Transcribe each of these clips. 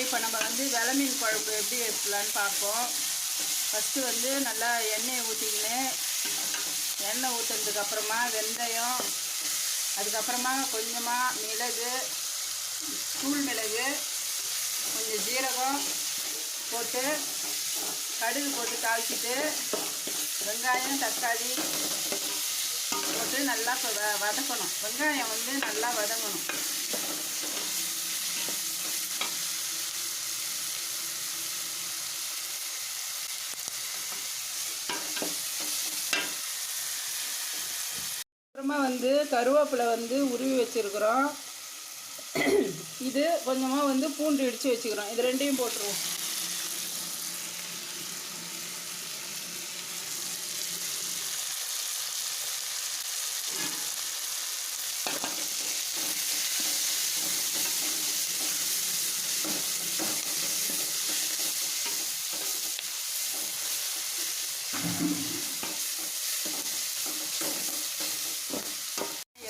இப்போ நம்ம வந்து வெலை மீன் குழம்பு எப்படி வைக்கலான்னு பார்ப்போம். ஃபஸ்ட்டு வந்து நல்லா எண்ணெயை ஊற்றிக்கின்னு எண்ணெய் ஊற்றுனதுக்கப்புறமா வெந்தயம் அதுக்கப்புறமா கொஞ்சமாக மிளகு தூள் மிளகு கொஞ்சம் ஜீரகம் போட்டு கடுகு போட்டு தாளிச்சிட்டு வெங்காயம் தக்காளி போட்டு நல்லா வ- வதக்கணும். வெங்காயம் வந்து நல்லா வதங்கணும். அப்புறமா வந்து கருவேப்பிலை வந்து உருவி வச்சுருக்குறோம். இது கொஞ்சமாக வந்து பூண்டு இடித்து வச்சுக்கிறோம். இது ரெண்டையும் போட்டுருவோம்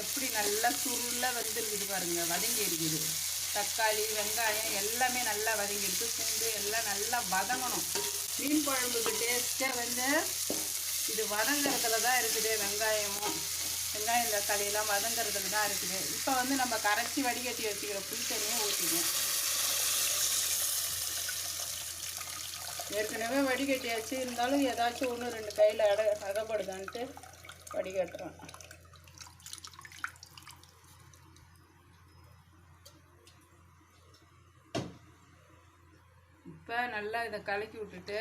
எப்படி நல்லா சுருள வந்துருக்குது பாருங்க வதங்கி இருக்குது தக்காளி வெங்காயம் எல்லாமே நல்லா வதங்கிருக்கு பூண்டு எல்லாம் நல்லா வதங்கணும். மீன் குழம்புக்கு டேஸ்ட்டாக வந்து இது வதங்குறதுல தான் இருக்குது வெங்காயமும் வெங்காயம் தக்காளியெல்லாம் வதங்குறதுல தான் இருக்குது. இப்போ வந்து நம்ம கரைச்சி வடிகட்டி வச்சுக்கிற புளி தண்ணியை ஊற்றிக்கணும் ஏற்கனவே வடிகட்டியாச்சு. இருந்தாலும் ஏதாச்சும் ஒன்று ரெண்டு கையில் அட அகப்படுதான்ட்டு வடிகட்டுறோம். இப்போ நல்லா இதை கலக்கி விட்டுட்டு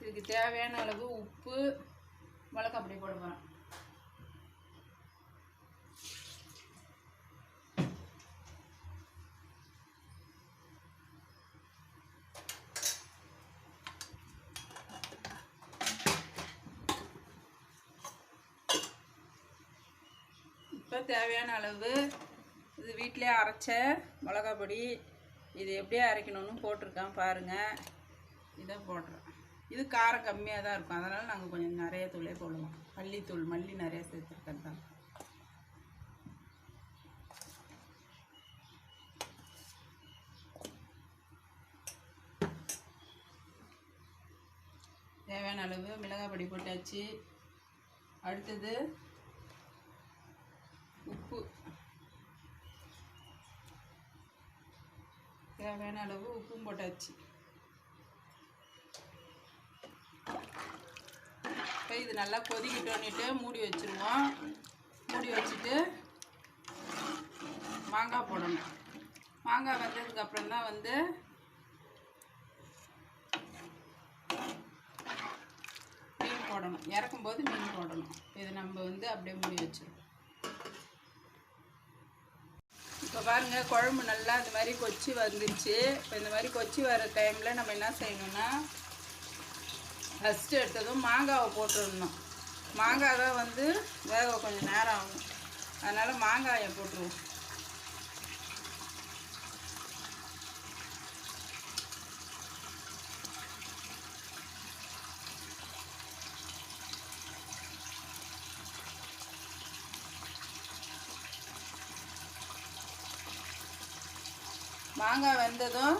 இதுக்கு தேவையான அளவு உப்பு மிளகா அப்படி போடுவேன் இப்போ தேவையான அளவு இது வீட்டிலே அரைச்ச மிளகா பொடி இது எப்படியே அரைக்கணும்னு போட்டிருக்கேன் பாருங்கள் இதை போடுறேன். இது காரம் கம்மியாக தான் இருக்கும். அதனால் நாங்கள் கொஞ்சம் நிறைய தூளே போடுவோம். மல்லித்தூள் மல்லி நிறையா சேர்த்துருக்கேன் தான். தேவையான அளவு மிளகாய் பொடி போட்டாச்சு. அடுத்தது உப்பு தேவையான அளவு உப்பும் போட்டாச்சு. இப்போ இது நல்லா கொதிக்கிட்டோன்னுட்டு மூடி வச்சுருவோம். மூடி வச்சுட்டு மாங்காய் போடணும். மாங்காய் வந்ததுக்கப்புறம் தான் வந்து மீன் போடணும். இறக்கும்போது மீன் போடணும். இது நம்ம வந்து அப்படியே மூடி வச்சுருவோம். இப்போ பாருங்கள் குழம்பு நல்லா இந்த மாதிரி கொச்சி வந்துருச்சு. இப்போ இந்த மாதிரி கொச்சி வர டைமில் நம்ம என்ன செய்யணும்னா ஃபஸ்ட்டு எடுத்ததும் மாங்காவை போட்டுடணும். மாங்காய் தான் வந்து வேக கொஞ்சம் நேரம் ஆகும். அதனால் மாங்காயை போட்டுருவோம். மாங்காய் வெந்ததும்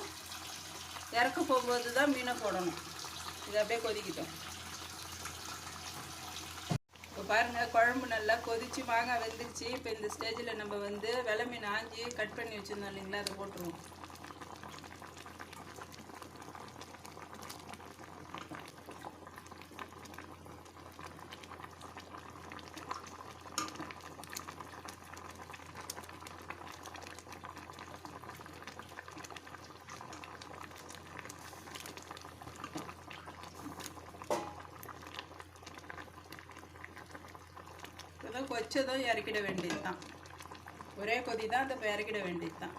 இறக்க போகும்போது தான் மீனை போடணும். இது அப்படியே கொதிக்கிட்டோம். இப்போ பாருங்கள் குழம்பு நல்லா கொதிச்சு மாங்காய் வெந்துருச்சு. இப்போ இந்த ஸ்டேஜில் நம்ம வந்து வெலை மீன் ஆஞ்சி கட் பண்ணி வச்சுருந்தோம் இல்லைங்களா அதை போட்டுருவோம். கொச்சதும் இறக்கிட வேண்டியது தான் ஒரே கொதி தான் அதை இறக்கிட வேண்டியது தான்